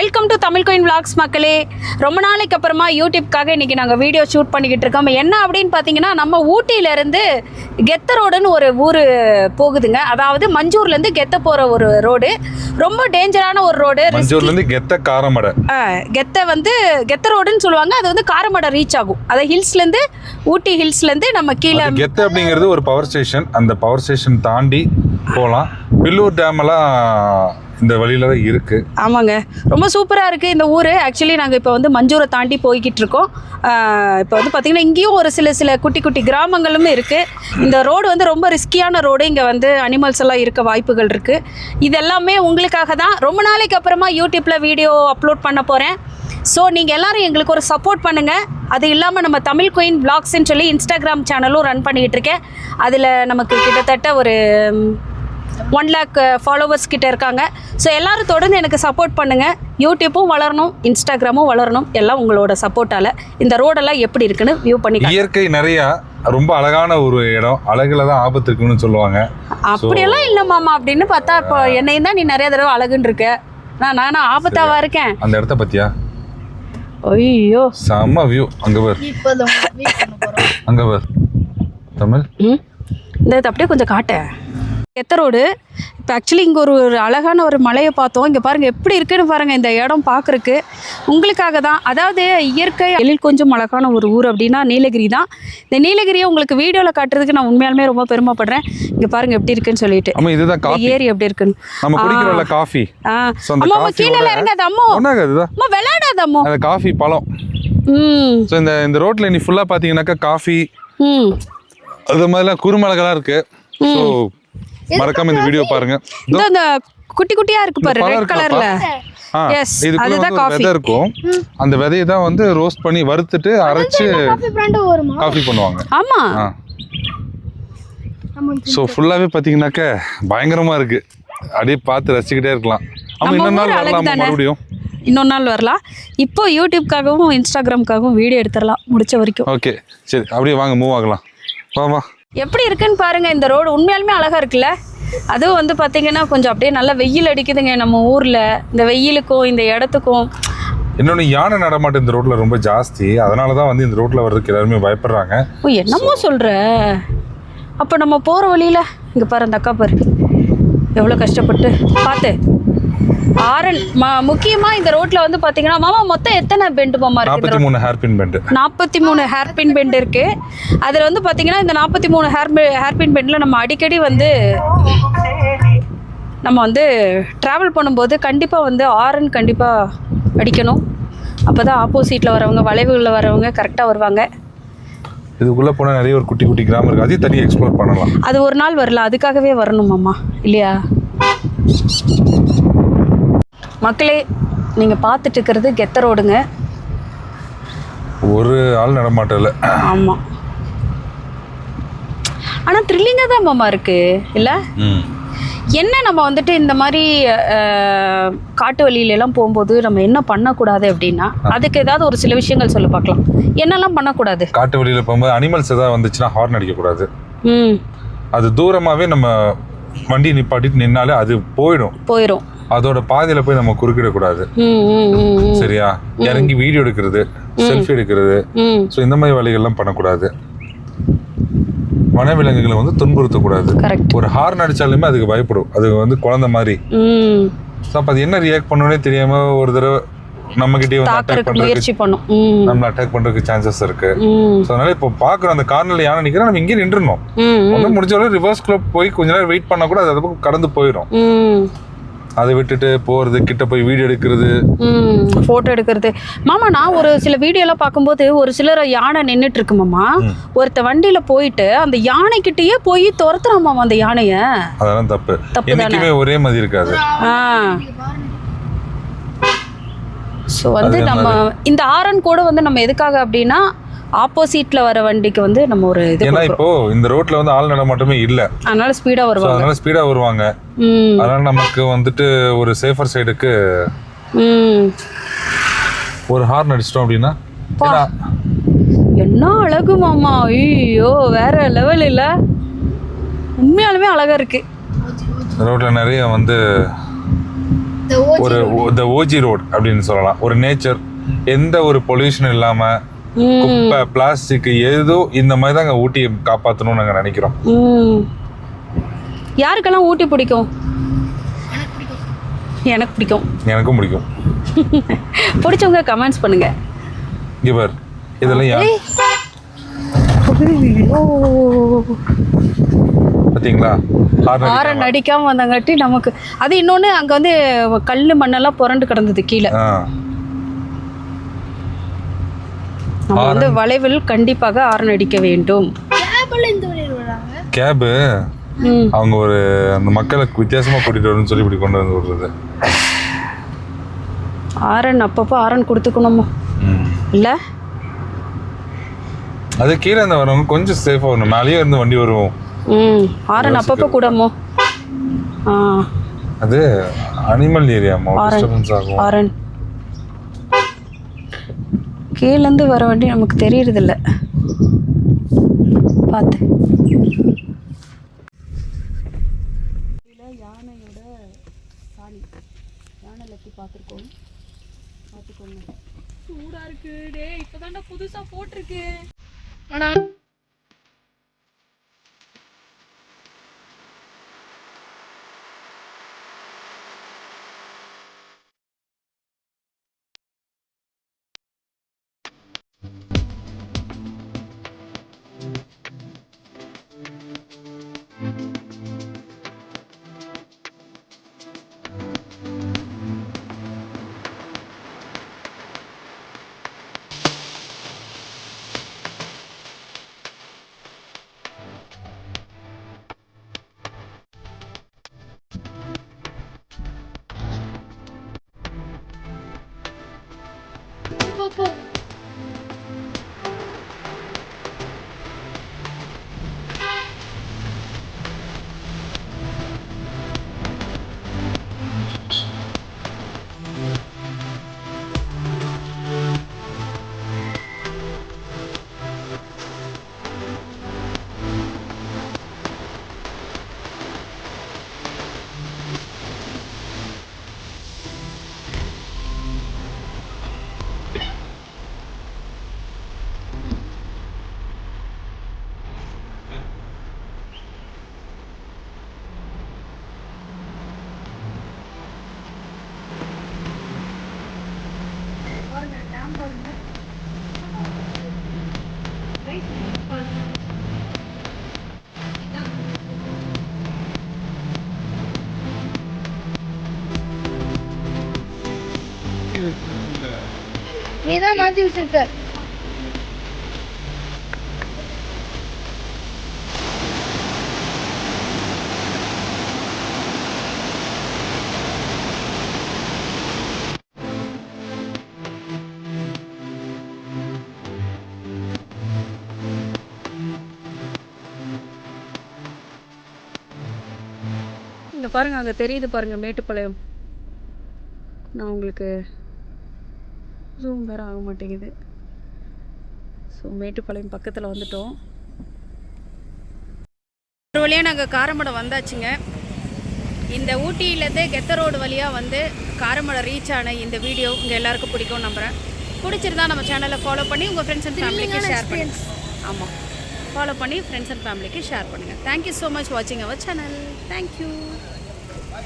Welcome to Tamil கோயின் vlogs மக்களே. ரொம்ப நாளைக்கு அப்புறமா யூடியூப்காக இன்னைக்கு நாங்கள் வீடியோ ஷூட் பண்ணிக்கிட்டு இருக்கோம். என்ன அப்படின்னு பார்த்தீங்கன்னா நம்ம ஊட்டியிலேருந்து கெத்த ரோடுன்னு ஒரு ஊர் போகுதுங்க. அதாவது மஞ்சூர்லேருந்து கெத்த போகிற ஒரு ரோடு ரொம்ப டேஞ்சரான ஒரு ரோடு மஞ்சூர்ல இருந்து கெத்த காரமடை. கெத்த வந்து கெத்த ரோடுன்னு சொல்லுவாங்க. அது வந்து காரமடை ரீச் ஆகும். அதை ஹில்ஸ்லேருந்து ஊட்டி ஹில்ஸ்லேருந்து நம்ம கீழே கெத்த அப்படிங்கிறது ஒரு பவர் ஸ்டேஷன் அந்த பவர் ஸ்டேஷன் தாண்டி போகலாம் பில்லூர் டேம் எல்லாம் இந்த வழியில தான் இருக்கு. ஆமாங்க. ரொம்ப சூப்பராக இருக்குது இந்த ஊர். ஆக்சுவலி நாங்கள் இப்போ வந்து மஞ்சூரை தாண்டி போய்கிட்டு இருக்கோம். இப்போ வந்து பார்த்திங்கன்னா இங்கேயும் ஒரு சில சில குட்டி குட்டி கிராமங்களும் இருக்குது இந்த ரோடு வந்து ரொம்ப ரிஸ்கியான ரோடு. இங்கே வந்து அனிமல்ஸ் எல்லாம் இருக்க வாய்ப்புகள் இருக்குது இது எல்லாமே உங்களுக்காக தான். ரொம்ப நாளைக்கு அப்புறமா யூடியூப்பில் வீடியோ அப்லோட் பண்ண போகிறேன் ஸோ நீங்கள் எல்லாரும் எங்களுக்கு ஒரு சப்போர்ட் பண்ணுங்கள் அது இல்லாமல் நம்ம தமிழ் குயின் பிளாக்ஸ்ன்னு சொல்லி இன்ஸ்டாகிராம் சேனலும் ரன் பண்ணிகிட்டு இருக்கேன். அதில் நமக்கு கிட்டத்தட்ட ஒரு ஒன் லேக் ஃபாலோவர்ஸ் கிட்ட இருக்காங்க. ஸோ எல்லாரும் தொடர்ந்து எனக்கு சப்போர்ட் பண்ணுங்கள் யூடியூப்பும் வளரணும் இன்ஸ்டாகிராமும் வளரணும். எல்லாம் உங்களோட சப்போர்ட்டால் இந்த ரோடெல்லாம் எப்படி இருக்குன்னு வியூ பண்ணி. இயற்கை நிறைய ரொம்ப அழகான ஒரு இடம். அழகுல தான் ஆபத்து இருக்குன்னு சொல்லுவாங்க. அப்படியெல்லாம் இல்லை மாமா அப்படின்னு பார்த்தா இப்போ என்னையும் தான் நீ நிறைய தடவை அழகுன்னு இருக்க. நான் நானும் ஆபத்தாவா இருக்கேன்? அந்த இடத்த பத்தியா? ஐயோ. செம்ம வியூ அங்க பார். அங்க பார். தமிழ்? ம்? இந்த அப்படியே கொஞ்சம் காட்டேன் எத்த ரோடு இப்போ ஆக்சுவலி இங்கே ஒரு ஒரு அழகான ஒரு மலையை பார்த்தோம். இங்கே பாருங்கள் எப்படி இருக்குன்னு பாருங்கள் இந்த இடம் பார்க்குறக்கு உங்களுக்காக தான். அதாவது இயற்கை எழில் கொஞ்சம் அழகான ஒரு ஊர் அப்படின்னா நீலகிரி தான். இந்த நீலகிரியை உங்களுக்கு வீடியோவில் காட்டுறதுக்கு நான் உண்மையாலுமே ரொம்ப பெருமைப்படுறேன். இங்கே பாருங்கள் எப்படி இருக்குன்னு சொல்லிட்டு. ஏரி எப்படி இருக்குன்னு. நம்ம குடிக்கிறோம்ல காஃபி ஆ. So, அந்த அம்மா அம்மா கீழே இறங்காத அம்மோ. அம்மா விளையாடாத அம்மோ அந்த காஃபி பழம். ம். ஸோ இந்த இந்த ரோட்ல நீ ஃபுல்லா பாத்தீங்கன்னாக்கா காஃபி அது மாதிரிலாம் குறுமிளகெல்லாம் இருக்கு. ஸோ மறக்காம இந்த வீடியோ பாருங்க. இந்த இந்த குட்டி குட்டியா இருக்கு பாரு ரெட் கலர்ல எஸ் அதுதான் காஃபி விதை இருக்கும். அந்த விதையை தான் வந்து ரோஸ்ட் பண்ணி வறுத்துட்டு அரைச்சு காஃபி பண்ணுவாங்க. ஆமா. ஸோ ஃபுல்லாவே பார்த்தீங்கன்னாக்க பயங்கரமா இருக்கு. அப்படியே பார்த்து ரசிச்சுக்கிட்டே இருக்கலாம். ஆமா இன்னொரு நாள் வரலாமா? மறுபடியும்? இன்னொரு நாள் வரலாம். இப்போ யூடியூப்காகவும் இன்ஸ்டாகிராம்காகவும் வீடியோ எடுத்துடலாம் முடிச்ச வரைக்கும். ஓகே சரி அப்படியே வாங்க மூவ் ஆகலாம். வா வா. எப்படி இருக்குன்னு பாருங்க இந்த ரோடு உண்மையாலுமே அழகா இருக்குல்ல? அதுவும் வந்து பார்த்தீங்கன்னா கொஞ்சம் அப்படியே நல்லா வெயில் அடிக்குதுங்க நம்ம ஊர்ல. இந்த வெயிலுக்கும் இந்த இடத்துக்கும். இன்னொன்று யானை நடமாட்டம் இந்த ரோட்ல ரொம்ப ஜாஸ்தி. அதனால தான் வந்து இந்த ரோட்ல வர்றதுக்கு எல்லாருமே பயப்படுறாங்க. ஓ என்னமோ சொல்ற? அப்போ நம்ம போற வழியில இங்க பாரு அந்த அக்கா பாரு. எவ்வளோ கஷ்டப்பட்டு பார்த்து ஆரன் ம முக்கியமாக இந்த ரோட்டில் வந்து பார்த்தீங்கன்னா மாமா மொத்தம் எத்தனை பெண்டு மாமா இருக்கு நாற்பத்தி மூணு ஹேர்பின் பெண்டு நாற்பத்தி மூணு ஹேர்பின் பெண்ட் இருக்கு. அதில் வந்து பார்த்தீங்கன்னா இந்த நாற்பத்தி மூணு ஹேர் ஹேர்பின் பெண்டில் நம்ம அடிக்கடி வந்து நம்ம வந்து ட்ராவல் பண்ணும்போது கண்டிப்பாக வந்து ஆரன் கண்டிப்பாக அடிக்கணும். அப்போ தான் ஆப்போசிட்டில் வரவங்க வளைவுகளில் வரவங்க கரெக்டாக வருவாங்க. இதுக்குள்ள போனால் நிறைய ஒரு குட்டி குட்டி கிராமம் இருக்கு. அதையும் தனியாக எக்ஸ்ப்ளோர் பண்ணலாம். அது ஒரு நாள் வரல அதுக்காகவே வரணும் அம்மா இல்லையா? மக்களே நீங்கள் பார்த்துட்டு இருக்கிறது கெத்த ரோடுங்க. ஒரு ஆள் நடமாட்டம் இல்லை ஆமாம் ஆனால் த்ரில்லிங்காக தான் மாமா இருக்கு இல்லை? என்ன நம்ம வந்துட்டு இந்த மாதிரி காட்டு வழியில எல்லாம் போகும்போது நம்ம என்ன பண்ணக்கூடாது அப்படின்னா அதுக்கு ஏதாவது ஒரு சில விஷயங்கள் சொல்ல பார்க்கலாம். என்னெல்லாம் பண்ணக்கூடாது? காட்டு வழியில் போகும்போது அனிமல்ஸ் ஏதாவது வந்துச்சுன்னா ஹார்ன் அடிக்கக்கூடாது. ம். அது தூரமாகவே நம்ம வண்டி நிப்பாட்டிட்டு நின்னாலே அது போயிடும். போயிடும் அதோட பாதையில் போய் நம்ம குறுக்கிடக்கூடாது. சரியா? இறங்கி வீடியோ எடுக்கிறது செல்ஃபி எடுக்கிறது. ஸோ இந்த மாதிரி வேலைகள்லாம் பண்ணக்கூடாது. வனவிலங்குகளை வந்து துன்புறுத்தக்கூடாது. ஒரு ஹார்ன் அடிச்சாலுமே அதுக்கு பயப்படும். அது வந்து குழந்தை மாதிரி. ஸோ அப்போ அது என்ன ரியாக்ட் பண்ணணும்னே தெரியாம ஒரு தடவை நம்மகிட்டயே வந்து அட்டாக் பண்றதுக்கு முயற்சி பண்ணும். ம். நம்மள அட்டாக் பண்றதுக்கு சான்சஸ் இருக்கு. ஸோ அதனால இப்போ பார்க்குறோம் அந்த கார்னர்ல யானை நிற்கிறோம் நம்ம இங்கே நின்றுணும் ம் ஒன்றும் முடிஞ்ச அளவு ரிவர்ஸ்குள்ள போய் கொஞ்ச நேரம் வெயிட் பண்ணா கூட அது அது பக்கம் கடந்து போயிடும் அதை விட்டுட்டு போறது கிட்ட போய் வீடியோ எடுக்கிறது. ம் ஃபோட்டோ எடுக்கிறது. மாமா நான் ஒரு சில வீடியோலாம் பார்க்கும்போது ஒரு சிலர் யானை நின்றுட்டு இருக்கு மாமா. ஒருத்த வண்டியில் போயிட்டு அந்த யானைக்கிட்டேயே போய் துரத்துறான் மாமா அந்த யானையை. அதெல்லாம் தப்பு. என்னைக்குமே ஒரே மாதிரி இருக்காது. ஸோ வந்து நம்ம இந்த ஆரன் கூட வந்து நம்ம எதுக்காக அப்படின்னா ஆப்போசிட்டில் வர வண்டிக்கு வந்து நம்ம ஒரு இது ஏன்னா. இப்போ இந்த ரோட்ல வந்து ஆள் நடமாட்டமே இல்ல. அதனால ஸ்பீடாக ஸோ வருவாங்க. அதனால ஸ்பீடா வருவாங்க. ம். அதனால நமக்கு வந்துட்டு ஒரு சேஃபர் சைடுக்கு ம். ஒரு ஹார்ன் அடிச்சிட்டோம் அப்படின்னா என்ன அழகு மாமா. ஐயோ வேற லெவல் இல்ல. உண்மையாலுமே அழகா இருக்கு. ரோட்ல நிறைய வந்து ஒரு த ஓஜி ரோட் அப்படின்னு சொல்லலாம். ஒரு நேச்சர் எந்த ஒரு பொல்யூஷன் இல்லாம குப்பை பிளாஸ்டிக் ஏதோ இந்த மாதிரி தாங்க ஊட்டியை காப்பாற்றணும்னு நாங்கள் நினைக்கிறோம். ம். யாருக்கெல்லாம் ஊட்டி பிடிக்கும்? எனக்கு பிடிக்கும். எனக்கும் பிடிக்கும். பிடிச்சவங்க கமெண்ட்ஸ் பண்ணுங்க. இங்க பார். இதெல்லாம் யார்? பார்த்தீங்களா ஹார்ன். அடிக்காம. வந்தாங்காட்டி நமக்கு அது இன்னொன்று அங்கே வந்து கல் மண்ணெல்லாம் புரண்டு கிடந்தது கீழே. நம்ம வந்து வளைவில் கண்டிப்பாக ஆரன் அடிக்க வேண்டும். கேபு? ம். அவங்க ஒரு அந்த மக்களுக்கு வித்தியாசமா கூட்டிட்டு வரணும்னு சொல்லி இப்படி கொண்டு வந்து விடுறது. ஆரன் அப்பப்போ ஆரன் கொடுத்துக்கணுமோ? ம். இல்லை? அது கீழே இருந்து வரவங்க கொஞ்சம் சேஃபாக வரணும். மேலேயே இருந்து வண்டி வரும் ம். ஆரன் அப்பப்போ கூடமோ? ஆ. அது அனிமல் ஏரியா ஆரன். டிஸ்டர்பன்ஸ் ஆகும். ஆரன். கீழேருந்து வர வண்டி நமக்கு தெரியறதில்ல. பார்த்து யானையோட சாணி. யானை லத்தி பார்த்துருக்கோம் பார்த்துக்கோங்க சூடாக இருக்கு. டே இப்போ புதுசாக போட்டிருக்கு. ஆனால் 不 நீ மாத்தி மாற்றி வச்சிருக்க இங்கே பாருங்க அங்கே தெரியுது பாருங்க மேட்டுப்பாளையம். நான் உங்களுக்கு ஜூம் வேற ஆக மாட்டேங்குது. ஸோ மேட்டுப்பாளையம் பக்கத்தில் வந்துட்டோம். ஒரு வழியாக நாங்கள் காரமடை வந்தாச்சுங்க. இந்த ஊட்டியிலேருந்து கெத்த ரோடு வழியாக வந்து காரமடை ரீச் ஆன இந்த வீடியோ உங்கள் எல்லாருக்கும் பிடிக்கும் நம்புகிறேன் பிடிச்சிருந்தா நம்ம சேனலை ஃபாலோ பண்ணி உங்கள் ஃப்ரெண்ட்ஸ் அண்ட் ஃபேமிலிக்கு ஷேர் பண்ணுங்க. ஆமாம் ஃபாலோ பண்ணி ஃப்ரெண்ட்ஸ் அண்ட் ஃபேமிலிக்கு ஷேர் பண்ணுங்கள் தேங்க்யூ ஸோ மச் வாட்சிங் அவர் சேனல் தேங்க்யூ